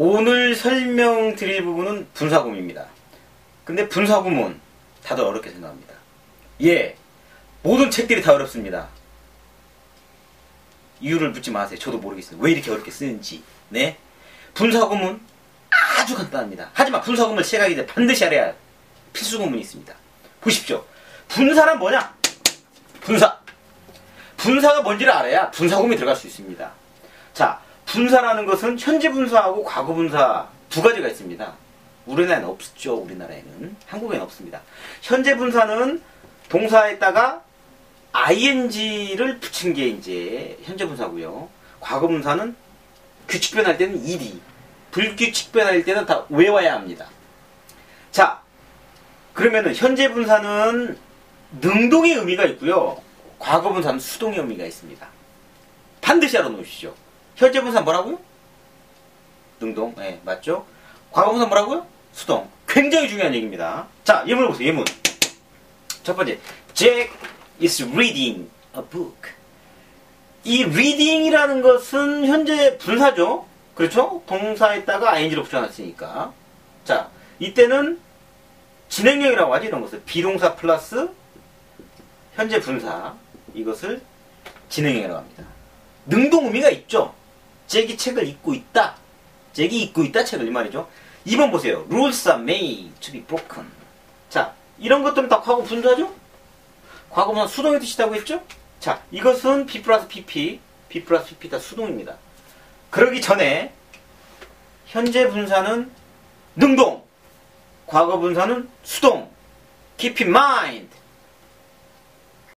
오늘 설명드릴 부분은 분사구문입니다. 근데 분사구문 다들 어렵게 생각합니다. 예, 모든 책들이 다 어렵습니다. 이유를 묻지 마세요. 저도 모르겠어요. 왜 이렇게 어렵게 쓰는지. 네, 분사구문 아주 간단합니다. 하지만 분사구문을 시작하기 전에 반드시 알아야 할 필수구문이 있습니다. 보십시오. 분사란 뭐냐? 분사. 분사가 뭔지를 알아야 분사구문이 들어갈 수 있습니다. 자, 분사라는 것은 현재 분사하고 과거 분사 두 가지가 있습니다. 우리나라에는 없죠. 우리나라에는. 한국에는 없습니다. 현재 분사는 동사에다가 ing를 붙인 게 이제 현재 분사고요. 과거 분사는 규칙 변할 때는 ed, 불규칙 변할 때는 다 외워야 합니다. 자, 그러면은 현재 분사는 능동의 의미가 있고요. 과거 분사는 수동의 의미가 있습니다. 반드시 알아놓으시죠. 현재 분사 뭐라고요? 능동. 네, 맞죠? 과거 분사 뭐라고요? 수동. 굉장히 중요한 얘기입니다. 자, 예문을 보세요. 예문. 첫 번째. Jack is reading a book. 이 reading이라는 것은 현재 분사죠. 그렇죠? 동사에다가 ing를 붙여놨으니까. 자, 이때는 진행형이라고 하지 이런 것을 비동사 플러스 현재 분사 이것을 진행형이라고 합니다. 능동 의미가 있죠. 잭이 책을 읽고 있다. 잭이 읽고 있다 책을 이 말이죠. 2번 보세요. Rules are made to be broken. 자, 이런 것들은 다 과거 분사죠? 과거 분사 수동의 뜻이라고 했죠? 자, 이것은 B 플러스 PP, B 플러스 PP 다 수동입니다. 그러기 전에 현재 분사는 능동, 과거 분사는 수동. Keep in mind.